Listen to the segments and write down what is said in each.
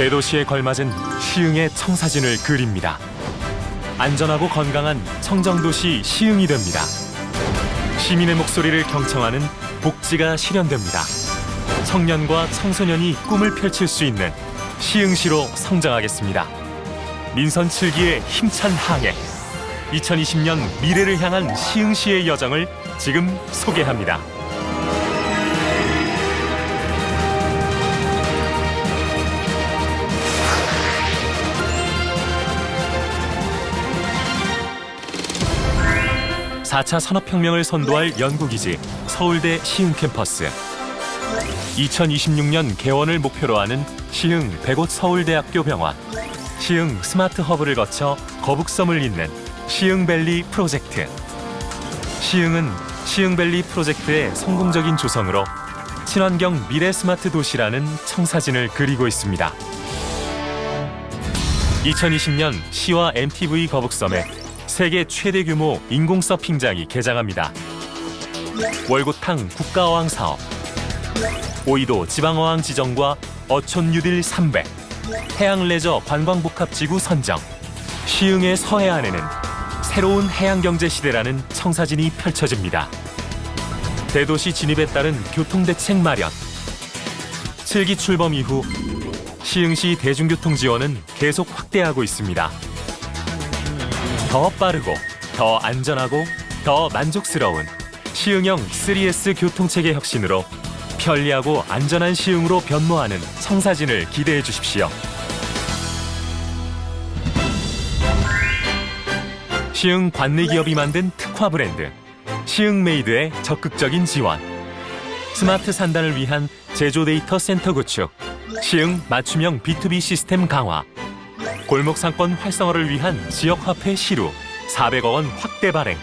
대도시에 걸맞은 시흥의 청사진을 그립니다. 안전하고 건강한 청정도시 시흥이 됩니다. 시민의 목소리를 경청하는 복지가 실현됩니다. 청년과 청소년이 꿈을 펼칠 수 있는 시흥시로 성장하겠습니다. 민선 7기의 힘찬 항해. 2020년 미래를 향한 시흥시의 여정을 지금 소개합니다. 사차 산업혁명을 선도할 연구기지 서울대 시흥 캠퍼스. 2026년 개원을 목표로 하는 시흥 백옷 서울대학교 병원 시흥 스마트 허브를 거쳐 거북섬을 잇는 시흥밸리 프로젝트. 시흥은 시흥밸리 프로젝트의 성공적인 조성으로 친환경 미래 스마트 도시라는 청사진을 그리고 있습니다. 2020년 시와 MTV 거북섬에 세계 최대 규모 인공 서핑장이 개장합니다. 월곶탕 국가어항 사업, 오이도 지방어항 지정과 어촌 뉴딜 300, 해양 레저 관광복합지구 선정, 시흥의 서해안에는 새로운 해양경제 시대라는 청사진이 펼쳐집니다. 대도시 진입에 따른 교통대책 마련, 7기 출범 이후 시흥시 대중교통 지원은 계속 확대하고 있습니다. 더 빠르고 더 안전하고 더 만족스러운 시흥형 3S 교통체계 혁신으로 편리하고 안전한 시흥으로 변모하는 청사진을 기대해 주십시오. 시흥 관내 기업이 만든 특화 브랜드 시흥메이드의 적극적인 지원 스마트 산단을 위한 제조 데이터 센터 구축 시흥 맞춤형 B2B 시스템 강화 골목 상권 활성화를 위한 지역 화폐 시루 400억 원 확대 발행.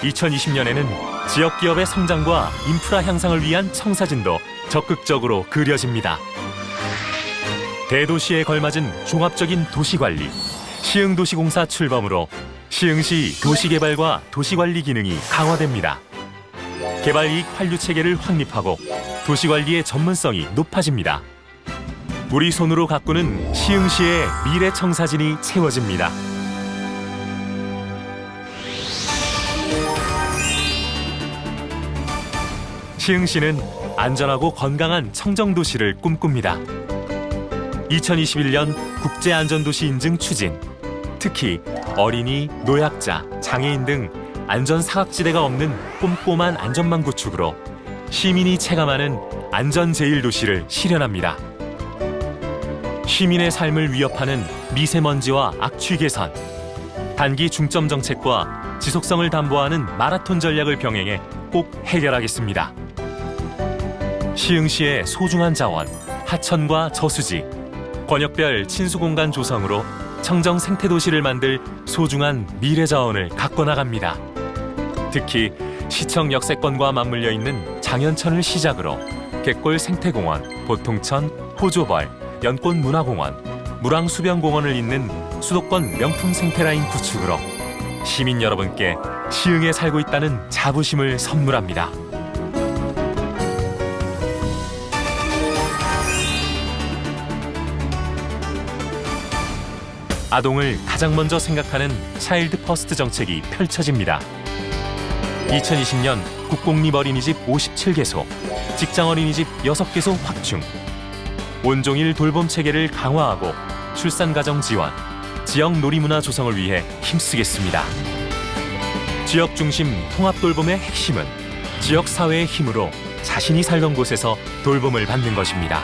2020년에는 지역 기업의 성장과 인프라 향상을 위한 청사진도 적극적으로 그려집니다. 대도시에 걸맞은 종합적인 도시 관리. 시흥도시공사 출범으로 시흥시 도시개발과 도시관리 기능이 강화됩니다. 개발 이익 환류 체계를 확립하고 도시관리의 전문성이 높아집니다. 우리 손으로 가꾸는 시흥시의 미래 청사진이 채워집니다. 시흥시는 안전하고 건강한 청정도시를 꿈꿉니다. 2021년 국제안전도시 인증 추진, 특히 어린이, 노약자, 장애인 등 안전 사각지대가 없는 꼼꼼한 안전망 구축으로 시민이 체감하는 안전 제일 도시를 실현합니다. 시민의 삶을 위협하는 미세먼지와 악취 개선, 단기 중점 정책과 지속성을 담보하는 마라톤 전략을 병행해 꼭 해결하겠습니다. 시흥시의 소중한 자원, 하천과 저수지, 권역별 친수 공간 조성으로 청정 생태 도시를 만들 소중한 미래 자원을 가꿔 나갑니다. 특히 시청 역세권과 맞물려 있는 장현천을 시작으로 갯골 생태공원, 보통천, 호조벌, 연꽃 문화공원, 무랑수변공원을 잇는 수도권 명품 생태라인 구축으로 시민 여러분께 시흥에 살고 있다는 자부심을 선물합니다. 아동을 가장 먼저 생각하는 차일드 퍼스트 정책이 펼쳐집니다. 2020년 국공립 어린이집 57개소, 직장 어린이집 6개소 확충, 온종일 돌봄 체계를 강화하고 출산 가정 지원, 지역 놀이문화 조성을 위해 힘쓰겠습니다. 지역 중심 통합 돌봄의 핵심은 지역 사회의 힘으로 자신이 살던 곳에서 돌봄을 받는 것입니다.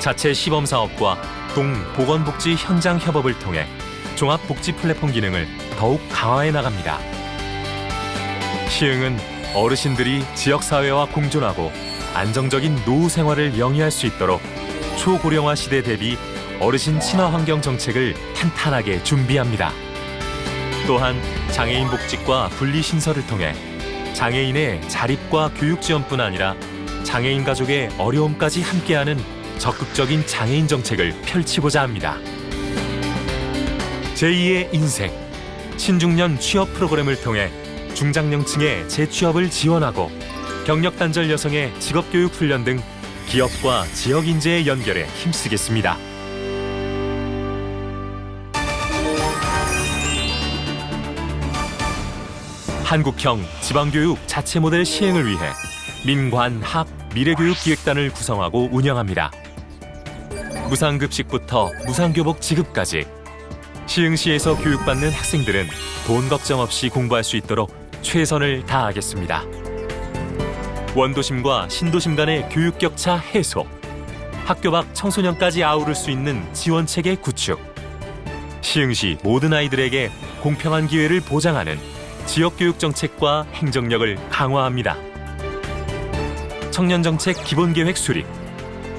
자체 시범 사업과 동 보건복지 현장 협업을 통해 종합 복지 플랫폼 기능을 더욱 강화해 나갑니다. 시흥은 어르신들이 지역 사회와 공존하고 안정적인 노후 생활을 영위할 수 있도록 초고령화 시대 대비 어르신 친화 환경 정책을 탄탄하게 준비합니다. 또한 장애인 복직과 분리 신설을 통해 장애인의 자립과 교육 지원뿐 아니라 장애인 가족의 어려움까지 함께하는 적극적인 장애인 정책을 펼치고자 합니다. 제2의 인생 신중년 취업 프로그램을 통해 중장년층의 재취업을 지원하고 경력 단절 여성의 직업 교육 훈련 등 기업과 지역 인재의 연결에 힘쓰겠습니다. 한국형 지방교육 자체 모델 시행을 위해 민관학 미래교육기획단을 구성하고 운영합니다. 무상급식부터 무상교복 지급까지 시흥시에서 교육받는 학생들은 돈 걱정 없이 공부할 수 있도록 최선을 다하겠습니다. 원도심과 신도심 간의 교육 격차 해소, 학교 밖 청소년까지 아우를 수 있는 지원 체계 구축, 시흥시 모든 아이들에게 공평한 기회를 보장하는 지역 교육 정책과 행정력을 강화합니다. 청년 정책 기본 계획 수립,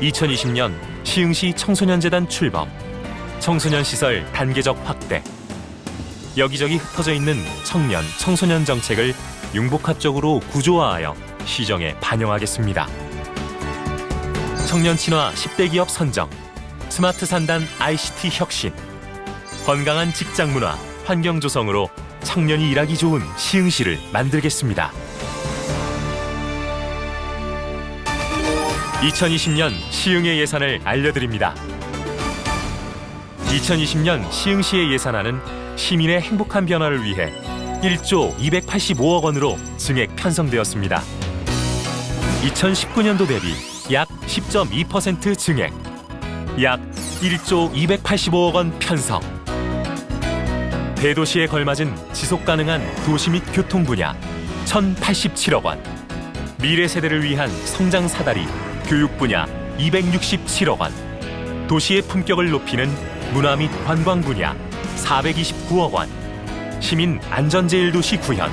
2020년 시흥시 청소년재단 출범, 청소년 시설 단계적 확대, 여기저기 흩어져 있는 청년, 청소년 정책을 융복합적으로 구조화하여 시정에 반영하겠습니다. 청년 친화 10대 기업 선정, 스마트 산단 ICT 혁신, 건강한 직장 문화, 환경 조성으로 청년이 일하기 좋은 시흥시를 만들겠습니다. 2020년 시흥의 예산을 알려드립니다. 2020년 시흥시의 예산안은 시민의 행복한 변화를 위해 1조 285억 원으로 증액 편성되었습니다. 2019년도 대비 약 10.2% 증액, 약 1조 285억 원 편성. 대도시에 걸맞은 지속 가능한 도시 및 교통 분야 1,087억 원. 미래 세대를 위한 성장 사다리 교육 분야 267억 원. 도시의 품격을 높이는 문화 및 관광 분야 429억 원. 시민 안전제일도시 구현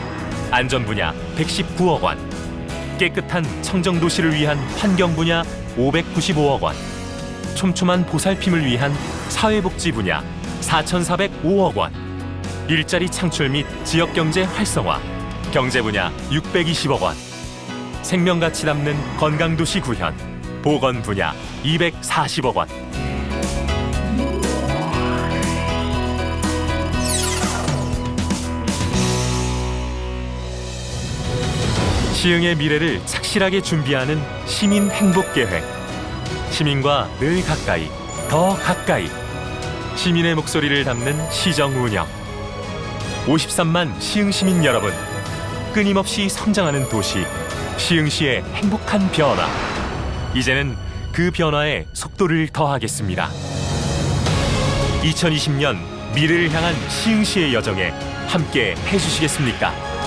안전 분야 119억 원. 깨끗한 청정 도시를 위한 환경 분야 595억 원. 촘촘한 보살핌을 위한 사회복지 분야 4,405억 원. 일자리 창출 및 지역 경제 활성화 경제 분야 620억 원. 생명 가치 담는 건강 도시 구현 보건 분야 240억 원. 시흥의 미래를 착실하게 준비하는 시민 행복 계획. 시민과 늘 가까이, 더 가까이. 시민의 목소리를 담는 시정 운영. 53만 시흥 시민 여러분, 끊임없이 성장하는 도시 시흥시의 행복한 변화. 이제는 그 변화에 속도를 더하겠습니다. 2020년 미래를 향한 시흥시의 여정에 함께 해주시겠습니까?